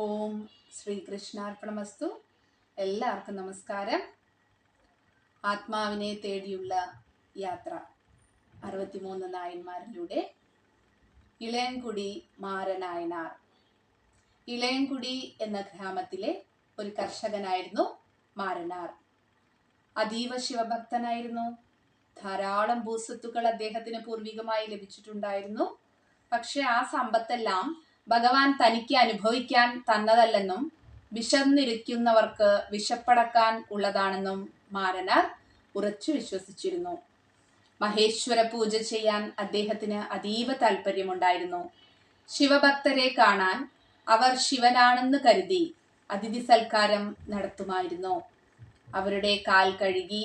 ഓം ശ്രീകൃഷ്ണാർപ്പണമസ്തു. എല്ലാവർക്കും നമസ്കാരം. ആത്മാവിനെ തേടിയുള്ള യാത്ര. അറുപത്തിമൂന്ന് നായന്മാരിലൂടെ. ഇളയൻകുടി മാരനായനാർ. ഇളയൻകുടി എന്ന ഗ്രാമത്തിലെ ഒരു കർഷകനായിരുന്നു മാരനാർ. അതീവ ശിവഭക്തനായിരുന്നു. ധാരാളം ഭൂസ്വത്തുക്കൾ അദ്ദേഹത്തിന് പൂർവികമായി ലഭിച്ചിട്ടുണ്ടായിരുന്നു. പക്ഷെ ആ സമ്പത്തെല്ലാം ഭഗവാൻ തനിക്ക് അനുഭവിക്കാൻ തന്നതല്ലെന്നും വിശന്നിരിക്കുന്നവർക്ക് വിശപ്പടക്കാൻ ഉള്ളതാണെന്നും മാരനാർ ഉറച്ചു വിശ്വസിച്ചിരുന്നു. മഹേശ്വര പൂജ ചെയ്യാൻ അദ്ദേഹത്തിന് അതീവ താല്പര്യമുണ്ടായിരുന്നു ശിവഭക്തരെ കാണാൻ അവർ ശിവനാണെന്ന് കരുതി അതിഥി സൽക്കാരം നടത്തുമായിരുന്നു. അവരുടെ കാൽ കഴുകി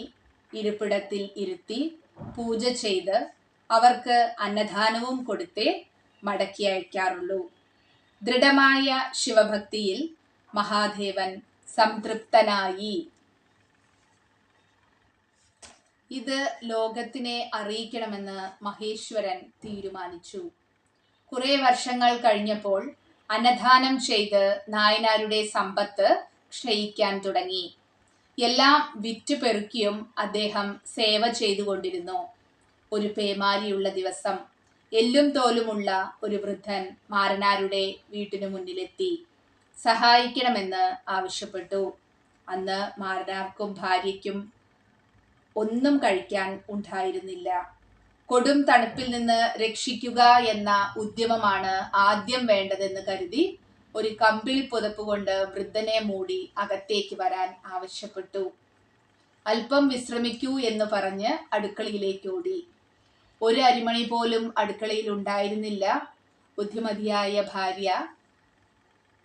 ഇരിപ്പിടത്തിൽ ഇരുത്തി പൂജ ചെയ്ത് അവർക്ക് അന്നദാനവും കൊടുത്തേ മടക്കി അയക്കാറുള്ളൂ. ദൃഢമായ ശിവഭക്തിയിൽ മഹാദേവൻ സംതൃപ്തനായി. ഇത് ലോകത്തിനെ അറിയിക്കണമെന്ന് മഹേശ്വരൻ തീരുമാനിച്ചു. കുറെ വർഷങ്ങൾ കഴിഞ്ഞപ്പോൾ അന്നദാനം ചെയ്ത് നായനാരുടെ സമ്പത്ത് ക്ഷയിക്കാൻ തുടങ്ങി. എല്ലാം വിറ്റ് പെറുക്കിയും അദ്ദേഹം സേവ ചെയ്തുകൊണ്ടിരുന്നു. ഒരു പേമാരിയുള്ള ദിവസം എല്ലും തോലുമുള്ള ഒരു വൃദ്ധൻ മാരനാരുടെ വീട്ടിനു മുന്നിലെത്തി. സഹായിക്കണമെന്ന് ആവശ്യപ്പെട്ടു. അന്ന് മാരനാർക്കും ഭാര്യയ്ക്കും ഒന്നും കഴിക്കാൻ ഉണ്ടായിരുന്നില്ല. കൊടും തണുപ്പിൽ നിന്ന് രക്ഷിക്കുക എന്ന ഉദ്യമമാണ് ആദ്യം വേണ്ടതെന്ന് കരുതി ഒരു കമ്പിളി പുതപ്പ് കൊണ്ട് വൃദ്ധനെ മൂടി അകത്തേക്ക് വരാൻ ആവശ്യപ്പെട്ടു. അല്പം വിശ്രമിക്കൂ എന്ന് പറഞ്ഞ് അടുക്കളയിലേക്ക് ഓടി. ഒരു അരിമണി പോലും അടുക്കളയിൽ ഉണ്ടായിരുന്നില്ല. ബുദ്ധിമതിയായ ഭാര്യ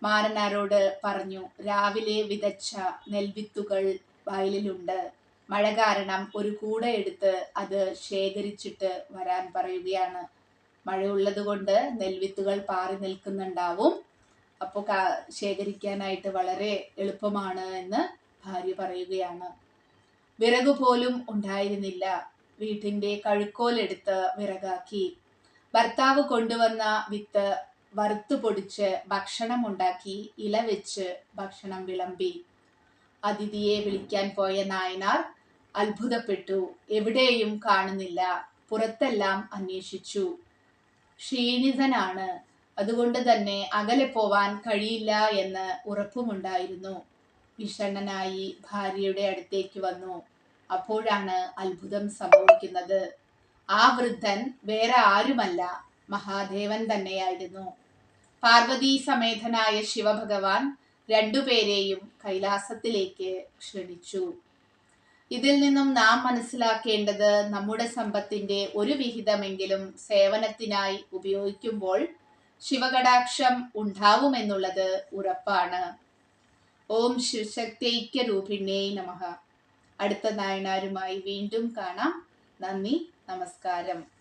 മാരനാരോട് പറഞ്ഞു രാവിലെ വിതച്ച നെൽവിത്തുകൾ വയലിലുണ്ട്. മഴ കാരണം ഒരു കൂട എടുത്ത് അത് ശേഖരിച്ചിട്ട് വരാൻ പറയുകയാണ്. മഴയുള്ളത് കൊണ്ട് നെൽവിത്തുകൾ പാറി നിൽക്കുന്നുണ്ടാവും. അപ്പോൾ ശേഖരിക്കാനായിട്ട് വളരെ എളുപ്പമാണ് എന്ന് ഭാര്യ പറയുകയാണ്. വിറക് പോലും ഉണ്ടായിരുന്നില്ല. വീട്ടിന്റെ കഴുക്കോലെടുത്ത് വിറകാക്കി. ഭർത്താവ് കൊണ്ടുവന്ന വിത്ത് വറുത്തു പൊടിച്ച് ഭക്ഷണം ഉണ്ടാക്കി ഇല വെച്ച് ഭക്ഷണം വിളമ്പി. അതിഥിയെ വിളിക്കാൻ പോയ നായനാർ അത്ഭുതപ്പെട്ടു. എവിടെയും കാണുന്നില്ല. പുറത്തെല്ലാം അന്വേഷിച്ചു. ക്ഷീണിതനാണ്. അതുകൊണ്ട് തന്നെ അകലെ പോവാൻ കഴിയില്ല എന്ന് ഉറപ്പുമുണ്ടായിരുന്നു. വിഷണ്ണനായി ഭാര്യയുടെ അടുത്തേക്ക് വന്നു. അപ്പോഴാണ് അത്ഭുതം സംഭവിക്കുന്നത്. ആ വൃദ്ധൻ വേറെ ആരുമല്ല മഹാദേവൻ തന്നെയായിരുന്നു. പാർവതീ സമേതനായ ശിവഭഗവാൻ രണ്ടുപേരെയും കൈലാസത്തിലേക്ക് ക്ഷണിച്ചു. ഇതിൽ നിന്നും നാം മനസ്സിലാക്കേണ്ടത് നമ്മുടെ സമ്പത്തിന്റെ ഒരു വിഹിതമെങ്കിലും സേവനത്തിനായി ഉപയോഗിക്കുമ്പോൾ ശിവകടാക്ഷം ഉണ്ടാവുമെന്നുള്ളത് ഉറപ്പാണ്. ഓം ശിവശക്തൈക്യ രൂപിണേ നമഃ. അടുത്ത നായനാരുമായി വീണ്ടും കാണാം. നന്ദി നമസ്കാരം.